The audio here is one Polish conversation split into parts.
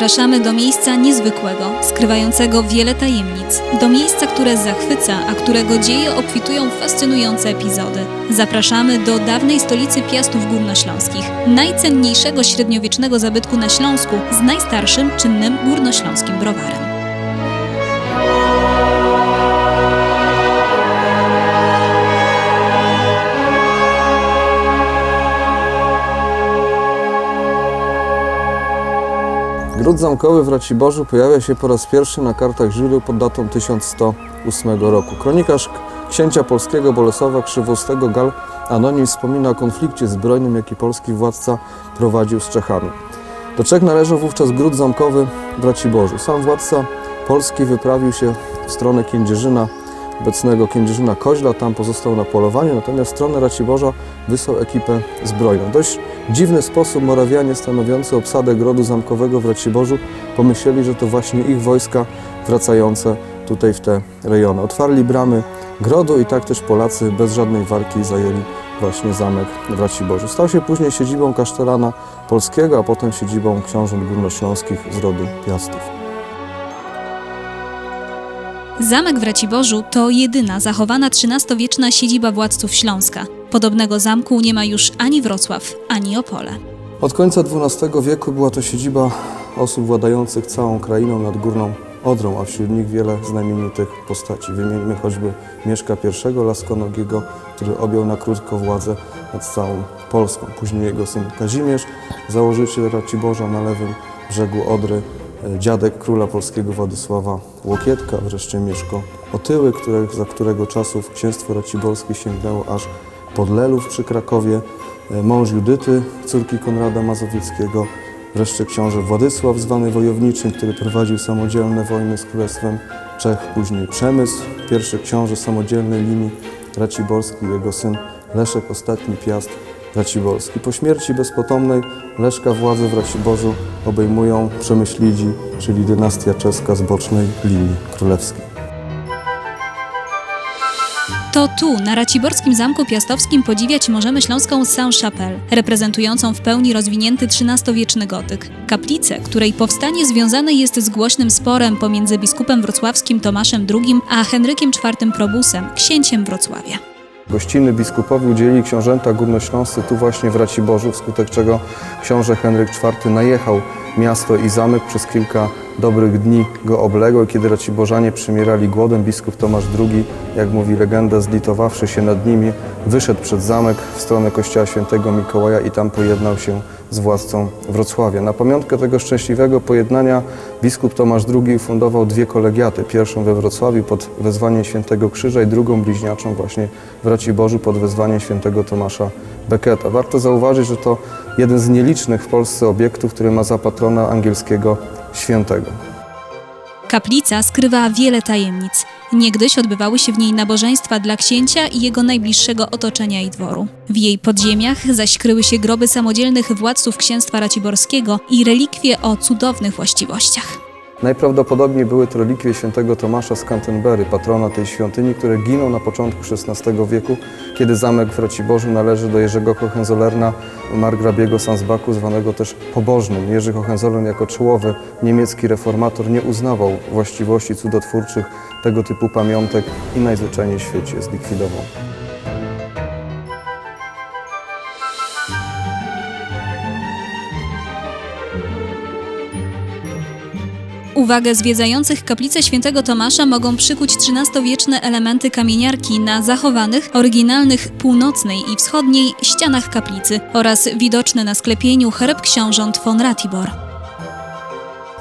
Zapraszamy do miejsca niezwykłego, skrywającego wiele tajemnic. Do miejsca, które zachwyca, a którego dzieje obfitują fascynujące epizody. Zapraszamy do dawnej stolicy Piastów Górnośląskich, najcenniejszego średniowiecznego zabytku na Śląsku z najstarszym czynnym górnośląskim browarem. Gród zamkowy w Raciborzu pojawia się po raz pierwszy na kartach źródeł pod datą 1108 roku. Kronikarz księcia polskiego Bolesława Krzywoustego Gal Anonim wspomina o konflikcie zbrojnym, jaki polski władca prowadził z Czechami. Do Czech należał wówczas gród zamkowy w Raciborzu. Sam władca polski wyprawił się w stronę Kędzierzyna, obecnego Kędzierzyna Koźla, tam pozostał na polowaniu, natomiast w stronę Raciborza wysłał ekipę zbrojną. Dość dziwny sposób Morawianie stanowiący obsadę grodu zamkowego w Raciborzu pomyśleli, że to właśnie ich wojska wracające tutaj w te rejony. Otwarli bramy grodu i tak też Polacy bez żadnej walki zajęli właśnie zamek w Raciborzu. Stał się później siedzibą kasztelana polskiego, a potem siedzibą książąt górnośląskich z rodu Piastów. Zamek w Raciborzu to jedyna zachowana XIII-wieczna siedziba władców Śląska. Podobnego zamku nie ma już ani Wrocław, ani Opole. Od końca XII wieku była to siedziba osób władających całą krainą nad Górną Odrą, a wśród nich wiele znamienitych postaci. Wymieńmy choćby Mieszka I Laskonogiego, który objął na krótko władzę nad całą Polską. Później jego syn Kazimierz, założyciel Raciborza na lewym brzegu Odry, e, dziadek króla polskiego Władysława Łokietka, wreszcie Mieszko Otyły, za którego czasów księstwo raciborskie sięgnęło aż pod Lelów przy Krakowie, e, mąż Judyty, córki Konrada Mazowieckiego, wreszcie książę Władysław, zwany wojowniczym, który prowadził samodzielne wojny z Królestwem Czech, później Przemysł, pierwszy książę samodzielnej linii raciborskiej, jego syn Leszek, ostatni Piast Raciborski. Po śmierci bezpotomnej Leszka władze w Raciborzu obejmują Przemyślidzi, czyli dynastia czeska z bocznej linii królewskiej. To tu, na Raciborskim Zamku Piastowskim, podziwiać możemy śląską Saint-Chapelle, reprezentującą w pełni rozwinięty XIII-wieczny gotyk. Kaplicę, której powstanie związane jest z głośnym sporem pomiędzy biskupem wrocławskim Tomaszem II a Henrykiem IV Probusem, księciem Wrocławia. Gościny biskupowi udzielili książęta górnośląscy tu właśnie w Raciborzu, wskutek czego książę Henryk IV najechał miasto i zamek przez kilka dobrych dni go oblegał. Kiedy Raciborzanie przymierali głodem, biskup Tomasz II, jak mówi legenda, zlitowawszy się nad nimi, wyszedł przed zamek w stronę kościoła świętego Mikołaja i tam pojednał się z władcą Wrocławia. Na pamiątkę tego szczęśliwego pojednania biskup Tomasz II fundował dwie kolegiaty. Pierwszą we Wrocławiu pod wezwaniem świętego Krzyża i drugą bliźniaczą właśnie w Raciborzu pod wezwaniem świętego Tomasza Becketa. Warto zauważyć, że to jeden z nielicznych w Polsce obiektów, który ma za patrona angielskiego świętego. Kaplica skrywa wiele tajemnic. Niegdyś odbywały się w niej nabożeństwa dla księcia i jego najbliższego otoczenia i dworu. W jej podziemiach zaś kryły się groby samodzielnych władców księstwa raciborskiego i relikwie o cudownych właściwościach. Najprawdopodobniej były to relikwie świętego Tomasza z Canterbury, patrona tej świątyni, które ginął na początku XVI wieku, kiedy zamek w Raciborzu należy do Jerzego Hohenzollerna, margrabiego Sansbaku, zwanego też pobożnym. Jerzy Hohenzollern jako czołowy niemiecki reformator nie uznawał właściwości cudotwórczych tego typu pamiątek i najzwyczajniej w świecie zlikwidował. Uwagę zwiedzających kaplicę świętego Tomasza mogą przykuć XIII-wieczne elementy kamieniarki na zachowanych, oryginalnych północnej i wschodniej ścianach kaplicy oraz widoczny na sklepieniu herb książąt von Ratibor.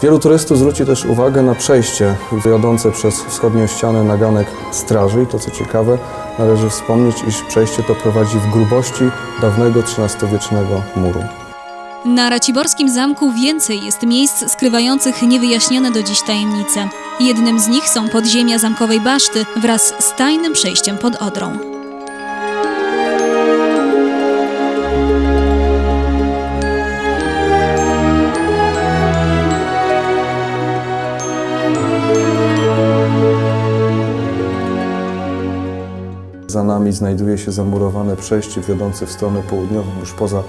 Wielu turystów zwróci też uwagę na przejście wiodące przez wschodnią ścianę na ganek straży i to co ciekawe, należy wspomnieć, iż przejście to prowadzi w grubości dawnego XIII-wiecznego muru. Na Raciborskim Zamku więcej jest miejsc skrywających niewyjaśnione do dziś tajemnice. Jednym z nich są podziemia zamkowej baszty wraz z tajnym przejściem pod Odrą. Za nami znajduje się zamurowane przejście wiodące w stronę południową, już poza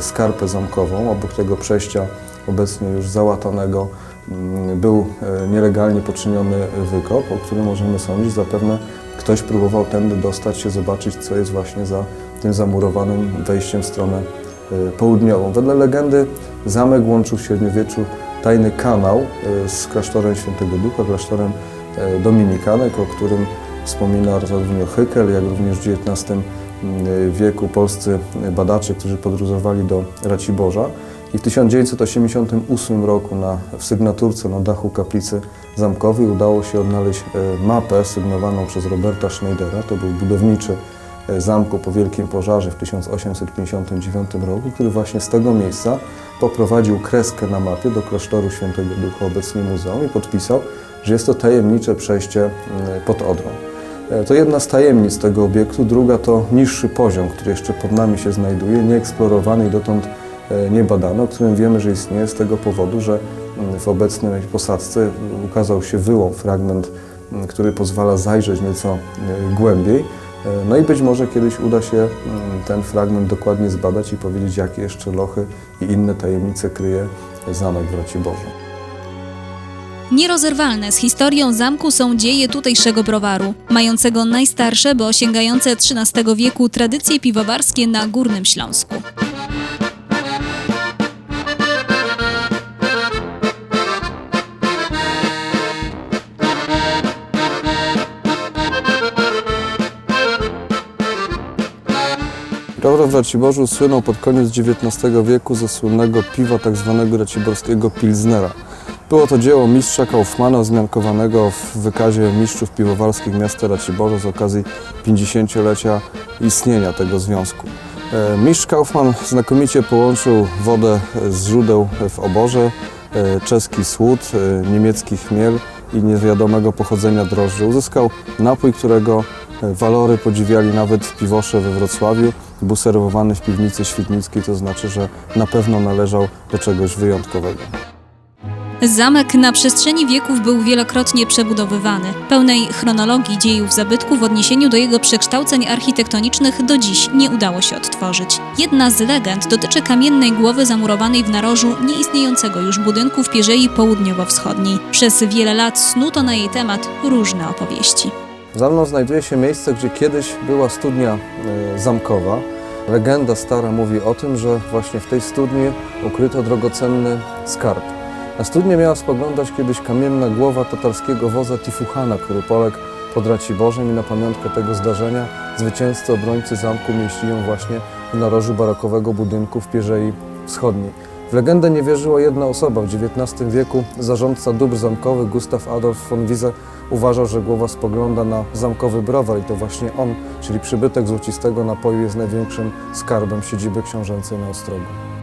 skarpę zamkową. Obok tego przejścia, obecnie już załatanego, mm, był e, nielegalnie poczyniony wykop, o którym możemy sądzić, zapewne ktoś próbował tędy dostać się, zobaczyć, co jest właśnie za tym zamurowanym wejściem w stronę e, południową. Wedle legendy zamek łączył w średniowieczu tajny kanał e, z klasztorem Świętego Ducha, klasztorem e, Dominikanek, o którym wspomina zarówno Hykel, jak również w XIX wieku polscy badacze, którzy podróżowali do Raciborza. I w 1988 roku na, w sygnaturce na dachu kaplicy zamkowej udało się odnaleźć e, mapę sygnowaną przez Roberta Schneidera. To był budowniczy e, zamku po Wielkim Pożarze w 1859 roku, który właśnie z tego miejsca poprowadził kreskę na mapie do klasztoru Świętego Ducha, obecnie muzeum, i podpisał, że jest to tajemnicze przejście pod Odrą. E, To jedna z tajemnic tego obiektu, druga to niższy poziom, który jeszcze pod nami się znajduje, nieeksplorowany i dotąd e, niebadany, o którym wiemy, że istnieje z tego powodu, że mm, w obecnej posadzce ukazał się wyłom, fragment, mm, który pozwala zajrzeć nieco e, głębiej. No i być może kiedyś uda się mm, ten fragment dokładnie zbadać i powiedzieć, jakie jeszcze lochy i inne tajemnice kryje zamek w Raciborzu. Nierozerwalne z historią zamku są dzieje tutejszego browaru, mającego najstarsze, bo sięgające XIII wieku tradycje piwowarskie na Górnym Śląsku. Browar w Raciborzu słynął pod koniec XIX wieku ze słynnego piwa tzw. raciborskiego Pilznera. Było to dzieło mistrza Kaufmana wzmiankowanego w wykazie mistrzów piwowarskich miasta Raciborza z okazji 50-lecia istnienia tego związku. E, Mistrz Kaufman znakomicie połączył wodę z źródeł w oborze, e, czeski słód, e, niemiecki chmiel i niewiadomego pochodzenia drożdży. Uzyskał napój, którego walory podziwiali nawet piwosze we Wrocławiu. Był serwowany w piwnicy świdnickiej, to znaczy, że na pewno należał do czegoś wyjątkowego. Zamek na przestrzeni wieków był wielokrotnie przebudowywany. Pełnej chronologii dziejów zabytku w odniesieniu do jego przekształceń architektonicznych do dziś nie udało się odtworzyć. Jedna z legend dotyczy kamiennej głowy zamurowanej w narożu nieistniejącego już budynku w Pierzei Południowo-Wschodniej. Przez wiele lat snuto na jej temat różne opowieści. Za mną znajduje się miejsce, gdzie kiedyś była studnia e, zamkowa. Legenda stara mówi o tym, że właśnie w tej studni ukryto drogocenny skarb. Na studnię miała spoglądać kiedyś kamienna głowa tatarskiego woza Tifuchana, który poległ pod Raciborzem i na pamiątkę tego zdarzenia zwycięzcy obrońcy zamku mieścili ją właśnie w narożu barokowego budynku w Pierzei Wschodniej. W legendę nie wierzyła jedna osoba. W XIX wieku zarządca dóbr zamkowych Gustav Adolf von Wiese uważał, że głowa spogląda na zamkowy browar i to właśnie on, czyli przybytek złocistego napoju jest największym skarbem siedziby książęcej na Ostrogu.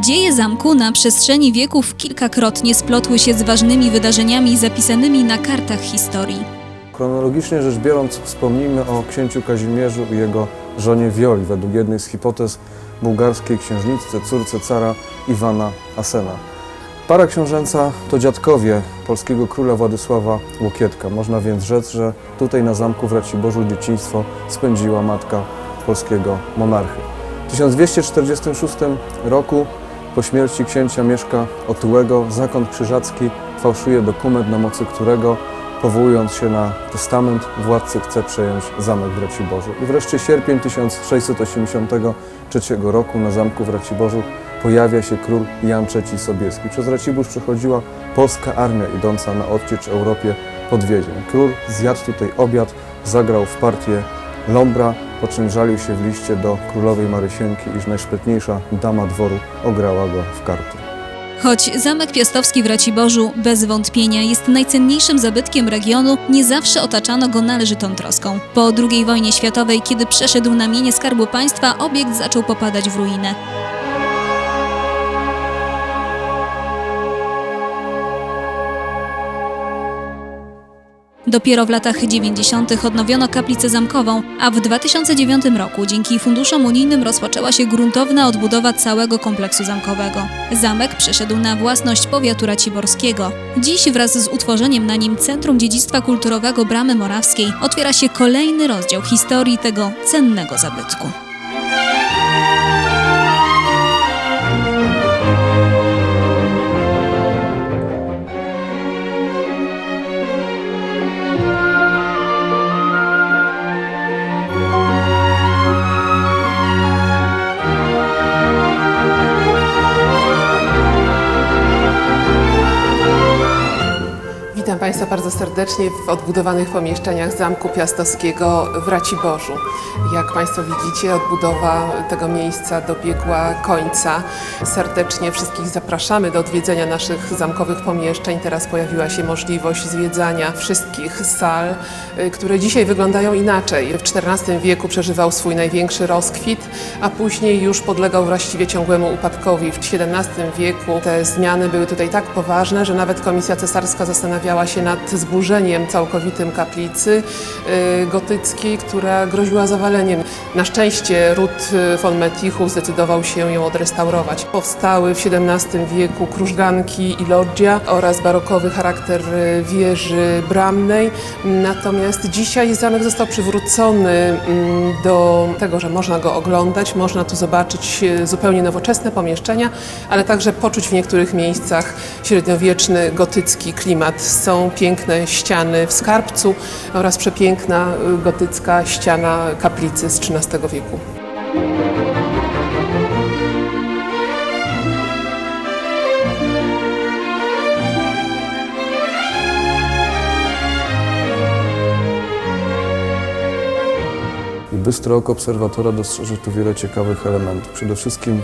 Dzieje zamku na przestrzeni wieków kilkakrotnie splotły się z ważnymi wydarzeniami zapisanymi na kartach historii. Chronologicznie rzecz biorąc, wspomnijmy o księciu Kazimierzu i jego żonie Wioli, według jednej z hipotez bułgarskiej księżniczce, córce cara Iwana Asena. Para książęca to dziadkowie polskiego króla Władysława Łokietka. Można więc rzec, że tutaj na zamku w Raciborzu dzieciństwo spędziła matka polskiego monarchy. W 1246 roku po śmierci księcia Mieszka Otyłego zakon krzyżacki fałszuje dokument, na mocy którego powołując się na testament, władcy chce przejąć zamek w Raciborzu. I wreszcie sierpień 1683 roku na zamku w Raciborzu pojawia się król Jan III Sobieski. Przez Racibórz przechodziła polska armia idąca na odciecz Europie pod. Król zjadł tutaj obiad, zagrał w partię Lombra, po czym żalił się w liście do królowej Marysienki, iż najszprytniejsza dama dworu ograła go w karty. Choć Zamek Piastowski w Raciborzu bez wątpienia jest najcenniejszym zabytkiem regionu, nie zawsze otaczano go należytą troską. Po II wojnie światowej, kiedy przeszedł na mienie Skarbu Państwa, obiekt zaczął popadać w ruinę. Dopiero w latach 90. odnowiono kaplicę zamkową, a w 2009 roku dzięki funduszom unijnym rozpoczęła się gruntowna odbudowa całego kompleksu zamkowego. Zamek przeszedł na własność powiatu raciborskiego. Dziś wraz z utworzeniem na nim Centrum Dziedzictwa Kulturowego Bramy Morawskiej otwiera się kolejny rozdział historii tego cennego zabytku. Państwa bardzo serdecznie w odbudowanych pomieszczeniach Zamku Piastowskiego w Raciborzu. Jak Państwo widzicie, odbudowa tego miejsca dobiegła końca. Serdecznie wszystkich zapraszamy do odwiedzenia naszych zamkowych pomieszczeń. Teraz pojawiła się możliwość zwiedzania wszystkich sal, y, które dzisiaj wyglądają inaczej. W XIV wieku przeżywał swój największy rozkwit, a później już podlegał właściwie ciągłemu upadkowi. W XVII wieku te zmiany były tutaj tak poważne, że nawet komisja cesarska zastanawiała się nad zburzeniem całkowitym kaplicy y, gotyckiej, która groziła zawaleniem. Na szczęście Ród y, von Metichów zdecydował się ją odrestaurować. Powstały w XVII wieku krużganki i loggia oraz barokowy charakter y, wieży bramnej. Natomiast dzisiaj zamek został przywrócony mm, do tego, że można go oglądać, można tu zobaczyć zupełnie nowoczesne pomieszczenia, ale także poczuć w niektórych miejscach średniowieczny, gotycki klimat. Są piękne ściany w skarbcu oraz przepiękna y, gotycka ściana kaplicy z XIII wieku. Bystre oko obserwatora dostrzeże tu wiele ciekawych elementów. Przede wszystkim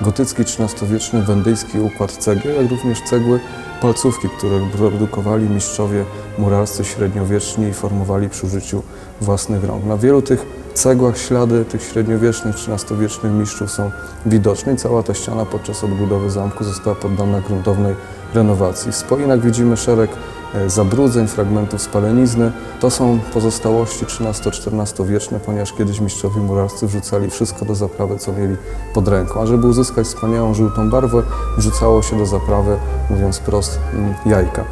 gotycki XIII-wieczny wendyjski układ cegieł, jak również cegły palcówki, które produkowali mistrzowie muralscy średniowieczni i formowali przy użyciu własnych rąk. Na wielu tych cegłach ślady tych średniowiecznych, XIII-wiecznych mistrzów są widoczne i cała ta ściana podczas odbudowy zamku została poddana gruntownej renowacji. W spoinach widzimy szereg zabrudzeń, fragmentów spalenizny. To są pozostałości XIII-XIV wieczne, ponieważ kiedyś mistrzowie muralscy wrzucali wszystko do zaprawy, co mieli pod ręką. A żeby uzyskać wspaniałą żółtą barwę, wrzucało się do zaprawy, mówiąc prost, mm, jajka.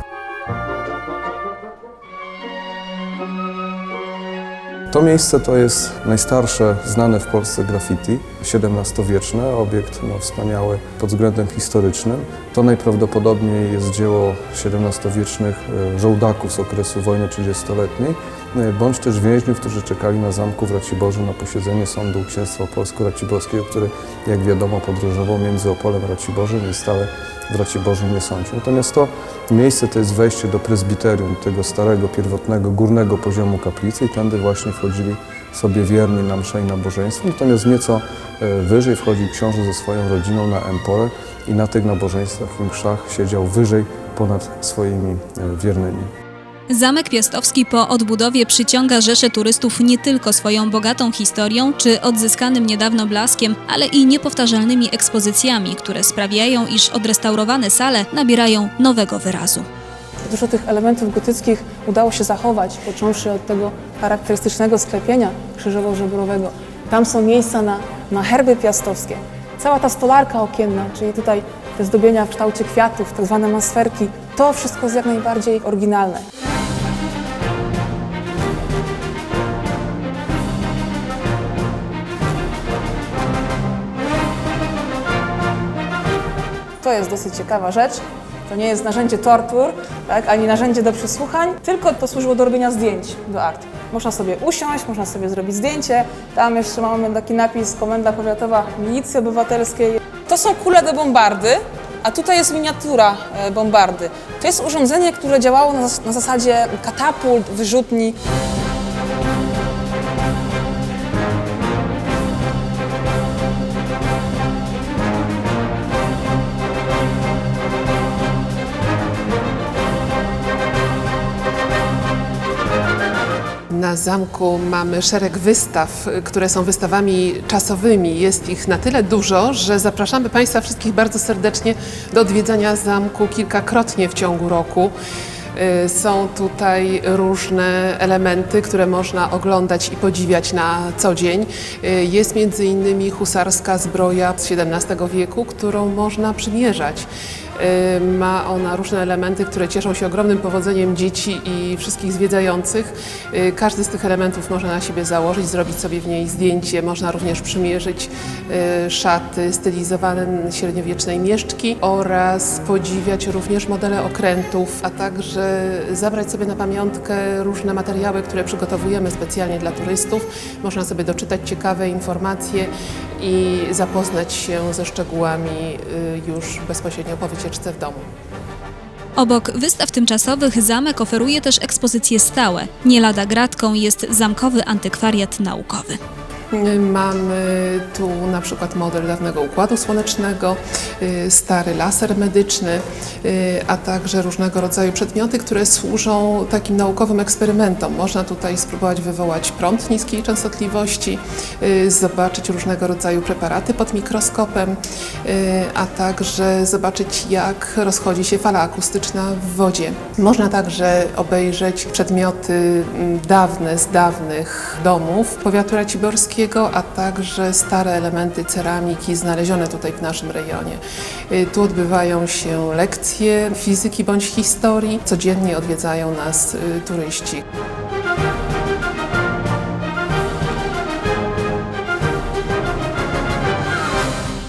To miejsce to jest najstarsze znane w Polsce graffiti, XVII-wieczne, obiekt no, wspaniały pod względem historycznym. To najprawdopodobniej jest dzieło XVII-wiecznych e, żołdaków z okresu wojny 30-letniej, e, bądź też więźniów, którzy czekali na zamku w Raciborzu na posiedzenie Sądu Księstwa Polsko-Raciborskiego, który, jak wiadomo, podróżował między Opolem a Raciborzem i stale w Raciborzu nie sądził. Natomiast to miejsce to jest wejście do prezbiterium, tego starego, pierwotnego, górnego poziomu kaplicy i tędy właśnie wchodzili sobie wierni na msze i nabożeństwo. Natomiast nieco e, wyżej wchodził książę ze swoją rodziną na emporę i na tych nabożeństwach i mszach siedział wyżej ponad swoimi e, wiernymi. Zamek Piastowski po odbudowie przyciąga rzesze turystów nie tylko swoją bogatą historią czy odzyskanym niedawno blaskiem, ale i niepowtarzalnymi ekspozycjami, które sprawiają, iż odrestaurowane sale nabierają nowego wyrazu. Dużo tych elementów gotyckich udało się zachować, począwszy od tego charakterystycznego sklepienia krzyżowo-żebrowego. Tam są miejsca na, na herby piastowskie. Cała ta stolarka okienna, czyli tutaj te zdobienia w kształcie kwiatów, tak zwane masferki, to wszystko jest jak najbardziej oryginalne. To jest dosyć ciekawa rzecz. To nie jest narzędzie tortur, tak, ani narzędzie do przesłuchań, tylko to służyło do robienia zdjęć do akt. Można sobie usiąść, można sobie zrobić zdjęcie. Tam jeszcze mamy taki napis Komenda Powiatowa Milicji Obywatelskiej. To są kule do bombardy, a tutaj jest miniatura e, bombardy. To jest urządzenie, które działało na, zas- na zasadzie katapult, wyrzutni. Na zamku mamy szereg wystaw, które są wystawami czasowymi. Jest ich na tyle dużo, że zapraszamy Państwa wszystkich bardzo serdecznie do odwiedzania zamku kilkakrotnie w ciągu roku. Y, Są tutaj różne elementy, które można oglądać i podziwiać na co dzień. Y, Jest między innymi husarska zbroja z XVII wieku, którą można przymierzać. Ma ona różne elementy, które cieszą się ogromnym powodzeniem dzieci i wszystkich zwiedzających. Y, Każdy z tych elementów można na siebie założyć, zrobić sobie w niej zdjęcie. Można również przymierzyć y, szaty stylizowane średniowiecznej mieszczki oraz podziwiać również modele okrętów, a także zabrać sobie na pamiątkę różne materiały, które przygotowujemy specjalnie dla turystów. Można sobie doczytać ciekawe informacje i zapoznać się ze szczegółami y, już bezpośrednio po w domu. Obok wystaw tymczasowych zamek oferuje też ekspozycje stałe. Nie lada gratką jest zamkowy antykwariat naukowy. Mamy tu na przykład model dawnego układu słonecznego, y, stary laser medyczny, y, a także różnego rodzaju przedmioty, które służą takim naukowym eksperymentom. Można tutaj spróbować wywołać prąd niskiej częstotliwości, y, zobaczyć różnego rodzaju preparaty pod mikroskopem, y, a także zobaczyć jak rozchodzi się fala akustyczna w wodzie. Można także obejrzeć przedmioty mm, dawne z dawnych domów powiatu raciborskiego, a także stare elementy ceramiki znalezione tutaj w naszym rejonie. Y, Tu odbywają się lekcje fizyki bądź historii. Codziennie odwiedzają nas y, turyści.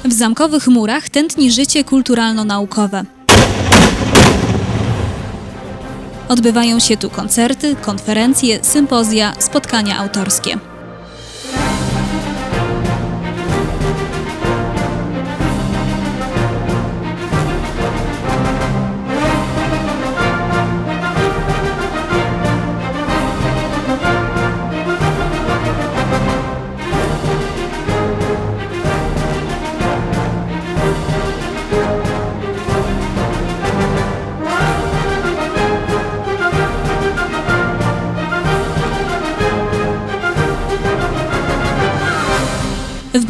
W zamkowych murach tętni życie kulturalno-naukowe. Odbywają się tu koncerty, konferencje, sympozja, spotkania autorskie.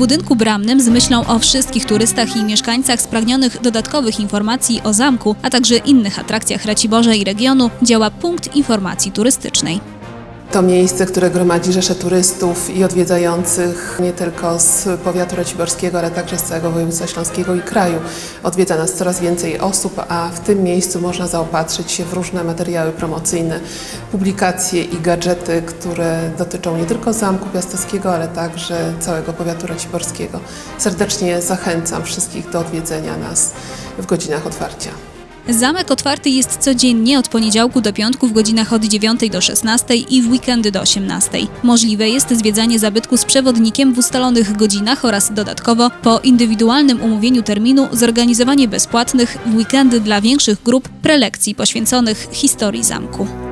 Budynku bramnym z myślą o wszystkich turystach i mieszkańcach spragnionych dodatkowych informacji o zamku, a także innych atrakcjach Raciborza i regionu działa punkt informacji turystycznej. To miejsce, które gromadzi rzesze turystów i odwiedzających nie tylko z powiatu raciborskiego, ale także z całego województwa śląskiego i kraju. Odwiedza nas coraz więcej osób, a w tym miejscu można zaopatrzyć się w różne materiały promocyjne, publikacje i gadżety, które dotyczą nie tylko Zamku Piastowskiego, ale także całego powiatu raciborskiego. Serdecznie zachęcam wszystkich do odwiedzenia nas w godzinach otwarcia. Zamek otwarty jest codziennie od poniedziałku do piątku w godzinach od 9 do 16 i w weekendy do 18. Możliwe jest zwiedzanie zabytku z przewodnikiem w ustalonych godzinach oraz dodatkowo po indywidualnym umówieniu terminu zorganizowanie bezpłatnych w weekendy dla większych grup prelekcji poświęconych historii zamku.